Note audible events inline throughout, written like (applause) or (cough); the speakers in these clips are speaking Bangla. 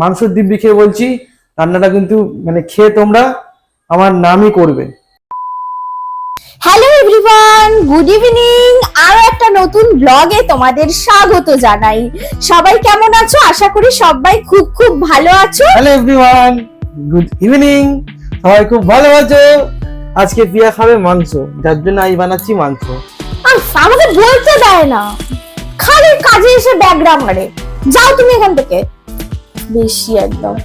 মাংসের দিব্যি খেয়ে বলছি রান্নাটা কিন্তু মানে খেয়ে তোমরা আমার নামই করবে। হ্যালো এভরিওয়ান গুড ইভিনিং আরও একটা নতুন ব্লগে তোমাদের স্বাগত জানাই। সবাই কেমন আছো? আশা করি সবাই খুব খুব ভালো আছো। হ্যালো এভরিওয়ান গুড ইভিনিং সবাই খুব ভালো আছো? আজকে পিয়া খাবে মাংস যার জন্য আমি বানাচ্ছি মাংস। আমাকে বলতে দেয় না। খালি কাজে এসে ব্যাকগ্রাউন্ড মারে। যাও তুমি এখান থেকে। বেশি একদম।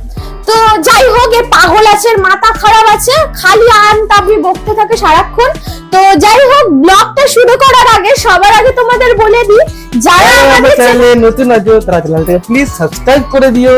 তো যাই হোক এ পাগল আছে মাথা খারাপ আছে খালি আন তাবি বকতে থাকে সারাক্ষণ। তো যাই হোক ব্লগটা শুরু করার আগে সবার আগে তোমাদের বলে দিই যারা যারা আমাদের চ্যানেলে নতুন আছো তারা চ্যানেলটাকে প্লিজ সাবস্ক্রাইব করে দিও।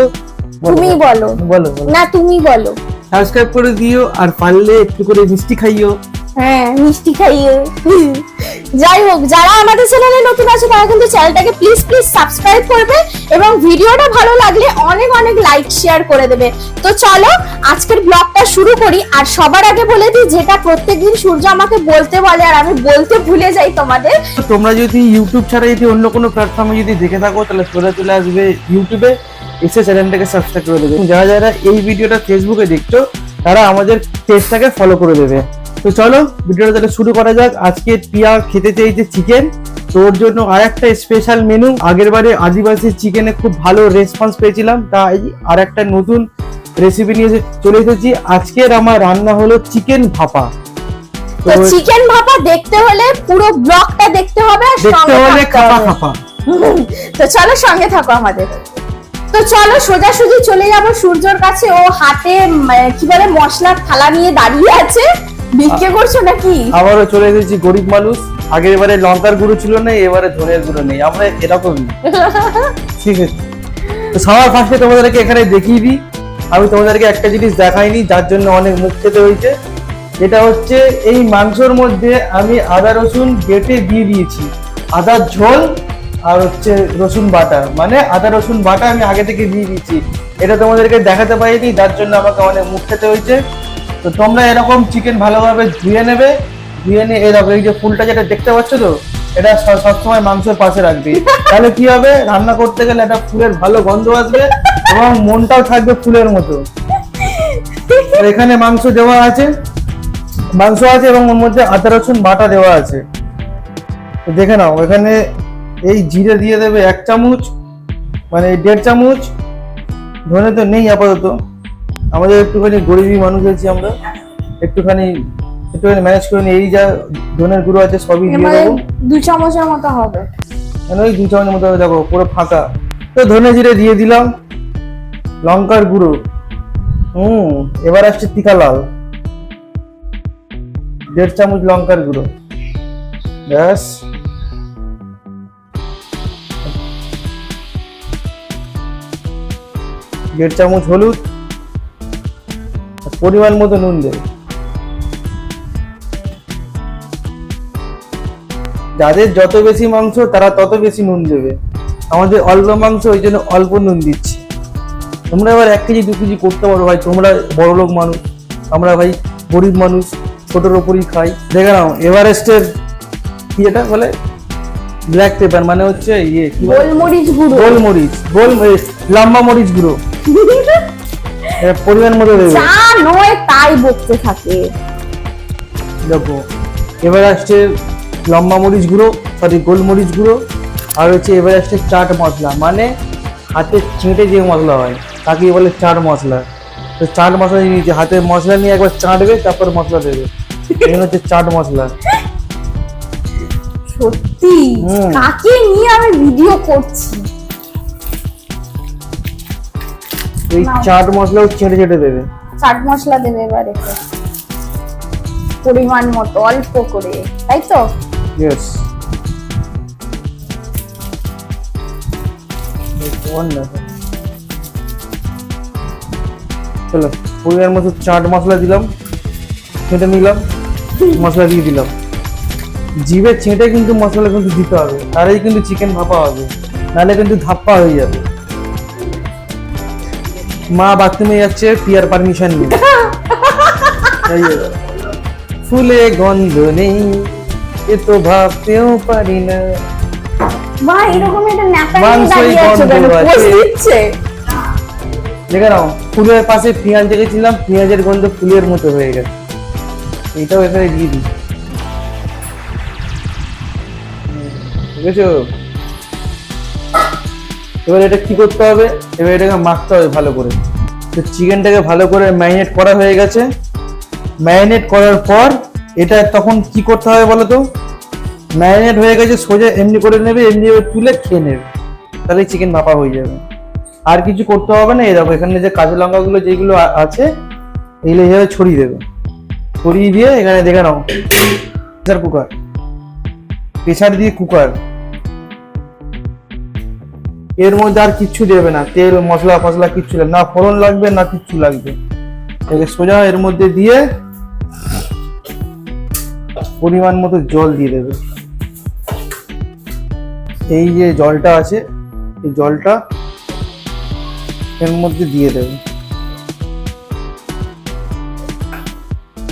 তুমি বলো। বলো না তুমি বলো। সাবস্ক্রাইব করে দিও আর পারলে একটু করে মিষ্টি খাইও। হ্যাঁ মিষ্টি খাইয়ে (laughs) যাই হোক, যারা আমাদের চ্যানেলে নতুন আছে, তারা কিন্তু চ্যানেলটাকে প্লিজ প্লিজ সাবস্ক্রাইব করবে এবং ভিডিওটা ভালো লাগলে অনেক অনেক লাইক শেয়ার করে দেবে। তো চলো, আজকের ব্লগটা শুরু করি। আর সবার আগে বলে দিই, যেটা প্রত্যেকদিন সূর্য আমাকে বলতে বলে আর আমি বলতে ভুলে যাই তোমাদের। তোমরা যদি ইউটিউব ছাড়া যদি অন্য কোনো প্ল্যাটফর্মে যদি দেখে থাকো, তাহলে সোজা চলে আসবে ইউটিউবে এসে চ্যানেলটাকে সাবস্ক্রাইব করে দেবে। যারা যারা এই ভিডিওটা ফেসবুকে দেখছ, তারা আমাদের পেজটাকে ফলো করে দেবে। তো চলো ভিডিওটা তাহলে শুরু করা যাক। আজকে পিয়া খেতে চাইছে চিকেন তো ওর জন্য আর একটা স্পেশাল মেনু আগের বারে আদিবাসী চিকেনে খুব ভালো রেসপন্স পেয়েছিলাম। তাই আর একটা নতুন রেসিপি নিয়ে চলে এসেছি। আজকের আমার রান্না হলো চিকেন ভাপা। তো চিকেন ভাপা দেখতে হলে পুরো ব্লগটা দেখতে হবে দেখতে হলে থাকতে খাপা (laughs) তো চলো সঙ্গে থাকো আমাদের। তো চলো সোজাসুজি চলে যাব। সূর্যর কাছে ও হাতে উম, কি বলে মশলার থালা নিয়ে দাঁড়িয়ে আছে। ভিক্ষে করছ নাকি? আবারও চলে এসেছি গরিব মানুষ। আগের এবারে লঙ্কার গুঁড়ো ছিল না এবারে ধনের গুঁড়ো নেই। আমরা এরকমই (laughs) ঠিক আছে। তো সবার ফার্স্টে তোমাদেরকে এখানে দেখিয়ে দিই। আমি তোমাদেরকে একটা জিনিস দেখাইনি যার জন্য অনেক মুখ খেতে হয়েছে। যেটা হচ্ছে এই মাংসর মধ্যে আমি আদা রসুন বেটে দিয়ে দিয়েছি। আদার ঝোল আর হচ্ছে রসুন বাটা। মানে আদা রসুন বাটা আমি আগে থেকে দিয়ে দিয়েছি। এটা তোমাদেরকে দেখাতে পারিনি যার জন্য আমাকে অনেক মুখ খেতে হয়েছে। তো তোমরা এরকম চিকেন ভালোভাবে ধুয়ে নেবে, ধুয়ে নিয়ে এরকম এই যে ফুলটা যেটা দেখতে পাচ্ছ তো, এটা সবসময় মাংসের পাশে রাখবে। তাহলে কি হবে? রান্না করতে গেলে একটা ফুলের ভালো গন্ধ আসবে এবং মনটাও থাকবে ফুলের মতো। এখানে মাংস দেওয়া আছে, মাংস আছে এবং ওর মধ্যে আদা, রসুন, বাটা দেওয়া আছে। দেখে নাও, এখানে এই জিরে দিয়ে দেবে এক চামচ মানে দেড় চামচ, ধনে তো নেই আপাতত। আমাদের একটুখানি গরিবী মানুষ আছি আমরা। একটুখানি একটুখানি ম্যানেজ করে নিই এই যা ধনের গুঁড়ো আছে সবই দিয়ে দেবো। দু চামচের মতো হবে। মানে ওই দু চামচের মতো দেখো পুরো ফাঁকা। তো ধনে জিরে দিয়ে দিলাম লঙ্কার গুঁড়ো। হুম এবার আসছে তিখা লাল। দেড় চামচ লঙ্কার গুঁড়ো। ব্যাস। দেড় চামচ হলুদ। পরিমাণ মতো নুন দেবে। যাদের যত বেশি মাংস তারা তত বেশি নুন দেবে। আমাদের অল্প মাংস ওই জন্য অল্প নুন দিচ্ছি। তোমরা এবার এক কেজি দু কেজি করতে পারো ভাই। তোমরা বড় লোক মানুষ। আমরা ভাই গরিব মানুষ। ছোটোর ওপরই খাই। দেখে নাও এভারেস্টের কি এটা বলে? ব্ল্যাক পেপার মানে হচ্ছে ইয়ে গোলমরিচ গুঁড়ো। গোলমরিচ গোল লম্বা মরিচ গুঁড়ো। (laughs) পরিমাণ মতো দেবে। যা নয় তাই বকতে থাকে। দেখো এবার আসছে লম্বা মরিচ গুঁড়ো সরি গোলমরিচ গুঁড়ো আর হচ্ছে এবার আসছে চাট মশলা। মানে হাতে চেঁটে যে মশলা হয় তাকে বলে চাট মশলা। তো চাট মশলা নিয়ে হাতে মশলা নিয়ে একবার চাটবে তারপর মশলা দেবে। এগুলো হচ্ছে চাট মশলা। সত্যি? কাকে নিয়ে আমি ভিডিও করছি? এই চাট মশলাও চেটে চেটে দেবে। চাট মশলা দেবে এবার এবারে পরিমাণ মতো অল্প করে তাই তো? ইয়েস চলো পরিমাণ মতো চাট মশলা দিলাম ছেঁটে নিলাম মশলা দিয়ে দিলাম। জিভে ছেঁটে কিন্তু মশলা কিন্তু দিতে হবে তাহলেই কিন্তু চিকেন ভাপা হবে নাহলে কিন্তু ধাপ্পা হয়ে যাবে। মা বাথরুমে যাচ্ছে পিয়ার পারমিশন নিয়ে। ফুলে গন্ধ নেই এ তো ভাবতেও পারি না। মা এরকম একটা দাঁড়িয়ে আছো কেন। পোজ দিচ্ছে। দেখে নাও ফুলের পাশে পেঁয়াজ রেখেছিলাম পেঁয়াজের গন্ধ ফুলের মতো হয়ে গেছে। এটাও এখানে দিয়ে দিই। বুঝেছ এবার এটা কি করতে হবে? এবার এটাকে মাখতে হবে ভালো করে। তো চিকেনটাকে ভালো করে ম্যারিনেট করা হয়ে গেছে। ম্যারিনেট করার পর এটা তখন কি করতে হবে বলো তো? ম্যারিনেট হয়ে গেছে, সোজা এমনি করে নেবে, এমনি তুলে খেয়ে নেবে। তাহলে চিকেন ভাপা হয়ে যাবে। আর কিছু করতে হবে না দেখো, এখানে যে কাঁচা লঙ্কাগুলো যেগুলো আছে, এগুলো এইভাবে ছড়িয়ে দেবে। ছড়িয়ে দিয়ে এখানে দেখে নাও প্রেসার কুকার প্রেসার দিয়ে কুকার এর মধ্যে আর কিচ্ছু দেবে না। তেল, মশলা ফসলা কিচ্ছু লাগবে না। ফোড়ন লাগবে, না কিচ্ছু লাগবে। সোজা এর মধ্যে দিয়ে পরিমাণ মতো জল দিয়ে দেবে। এই যে জলটা আছে, এই জলটা এর মধ্যে দিয়ে দেবে।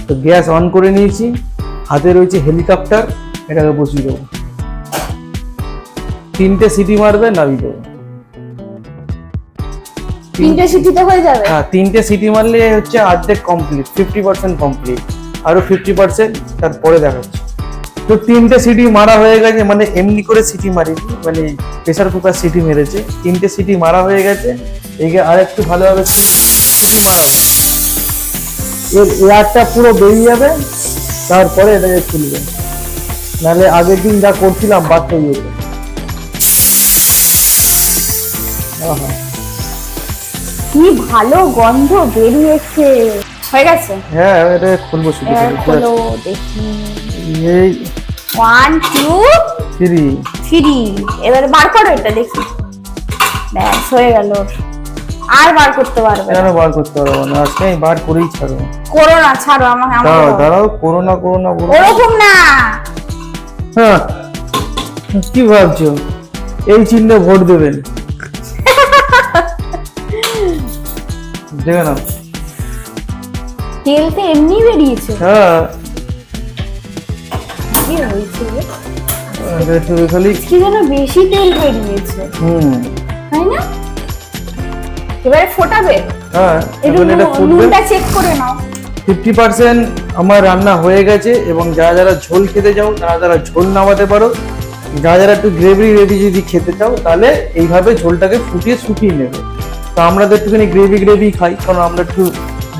তো গ্যাস অন করে নিয়েছি। হাতে রয়েছে হেলিকপ্টার, এটাকে বসিয়ে দেবো। তিনটে সিটি মারবে, নামিয়ে দেবো। তিনটে সিটিতে হয়ে যাবে? হ্যাঁ তিনটে সিটি মারলে হচ্ছে অর্ধেক কমপ্লিট ফিফটি পার্সেন্ট কমপ্লিট আরও ফিফটি পার্সেন্ট তারপরে দেখাচ্ছে। তো তিনটে সিটি মারা হয়ে গেছে মানে এমনি করে সিটি মারিনি মানে প্রেসার কুকার সিটি মেরেছে। তিনটে সিটি মারা হয়ে গেছে একে আর একটু ভালোভাবে সিটি মারাবো এর এয়ারটা পুরো বেরিয়ে যাবে, তারপরে এটাকে খুলবে। নাহলে আগের দিন যা করছিলাম, বাদ হয়ে যেত আহা। কি ভালো গন্ধ বেরিয়েছে। হয়ে গেছে? হ্যাঁ এটা খুলবো শুধু এবার করে। দেখি। এই ওয়ান টু থ্রি। থ্রি। এবার বার করো এটা দেখি। ব্যাস হয়ে গেল। আর বার করতে পারবে কেন বার করতে পারব না? আজকে আমি বার করেই ছাড়বো করো না ছাড়ো আমাকে দাঁড়াও। দাঁড়াও করোনা করোনা করোনা ওরকম না। হ্যাঁ কি ভাবছ? এই চিহ্নে ভোট দেবেন। দেখে না। তেল তো এমনি বেরিয়েছে। হ্যাঁ। কি হয়েছে? রে? খালি কি যেন বেশি তেল বেরিয়েছে। হুম। তাই না? এবারে ফোটাবে। হ্যাঁ একটু এটা ফুটবে। চেক করে নাও। ফিফটি পার্সেন্ট আমার রান্না হয়ে গেছে এবং যারা যারা ঝোল খেতে চাও তারা যারা ঝোল নামাতে পারো যারা যারা একটু গ্রেভি রেডি যদি খেতে চাও তাহলে এইভাবে ঝোলটাকে ফুটিয়ে শুকিয়ে নেবে। তো আমরা তো একটুখানি গ্রেভি গ্রেভি খাই কারণ আমরা একটু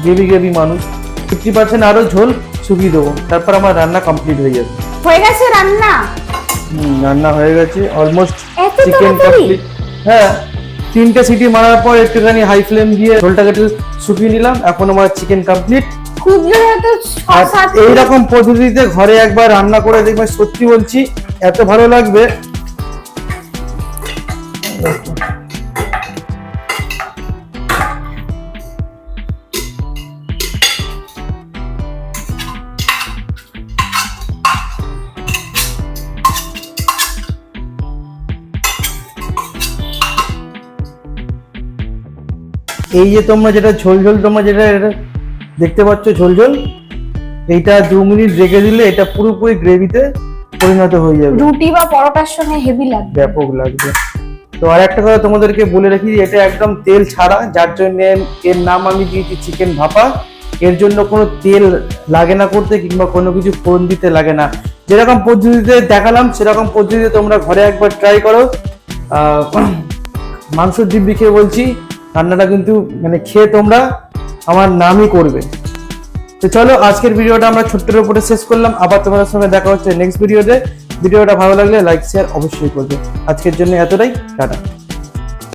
গ্রেভি গ্রেভি মানুষ। ফিফটি পার্সেন্ট আরও ঝোল শুকিয়ে দেবো। তারপর আমার রান্না কমপ্লিট হয়ে যাবে। হয়ে গেছে রান্না? হুম, রান্না হয়ে গেছে। অলমোস্ট চিকেন কমপ্লিট হ্যাঁ তিনটে সিটি মারার পর একটুখানি হাই ফ্লেম দিয়ে ঝোলটাকে একটু শুকিয়ে নিলাম। এখন আমার চিকেন কমপ্লিট এইরকম পদ্ধতিতে ঘরে একবার রান্না করে দেখবে সত্যি বলছি এত ভালো লাগবে। এই যে তোমরা যেটা ঝোল ঝোল তোমরা যেটা দেখতে পাচ্ছ ঝোল ঝোল এইটা দু মিনিট রেখে দিলে এটা পুরোপুরি গ্রেভিতে পরিণত হয়ে যাবে। রুটি বা পরোটার সঙ্গে হেভি লাগবে। ব্যাপক লাগবে। তো আর একটা কথা তোমাদেরকে বলে রাখি এটা একদম তেল ছাড়া যার জন্য এর নাম আমি দিয়েছি চিকেন ভাপা। এর জন্য কোনো তেল লাগে না করতে কিংবা কোনো কিছু ফোড়ন দিতে লাগে না। যেরকম পদ্ধতিতে দেখালাম সেরকম পদ্ধতিতে তোমরা ঘরে একবার ট্রাই করো। আহ, মাংস দিব্যি খেয়ে বলছি রান্নাটা কিন্তু মানে খেয়ে তোমরা আমার নামই করবে। তো চলো, আজকের ভিডিওটা আমরা ছোট্টের উপরে শেষ করলাম। আবার তোমাদের সঙ্গে দেখা হচ্ছে নেক্সট ভিডিওতে ভিডিওটা ভালো লাগলে লাইক শেয়ার অবশ্যই করবে। আজকের জন্য এতটাই। টাটা।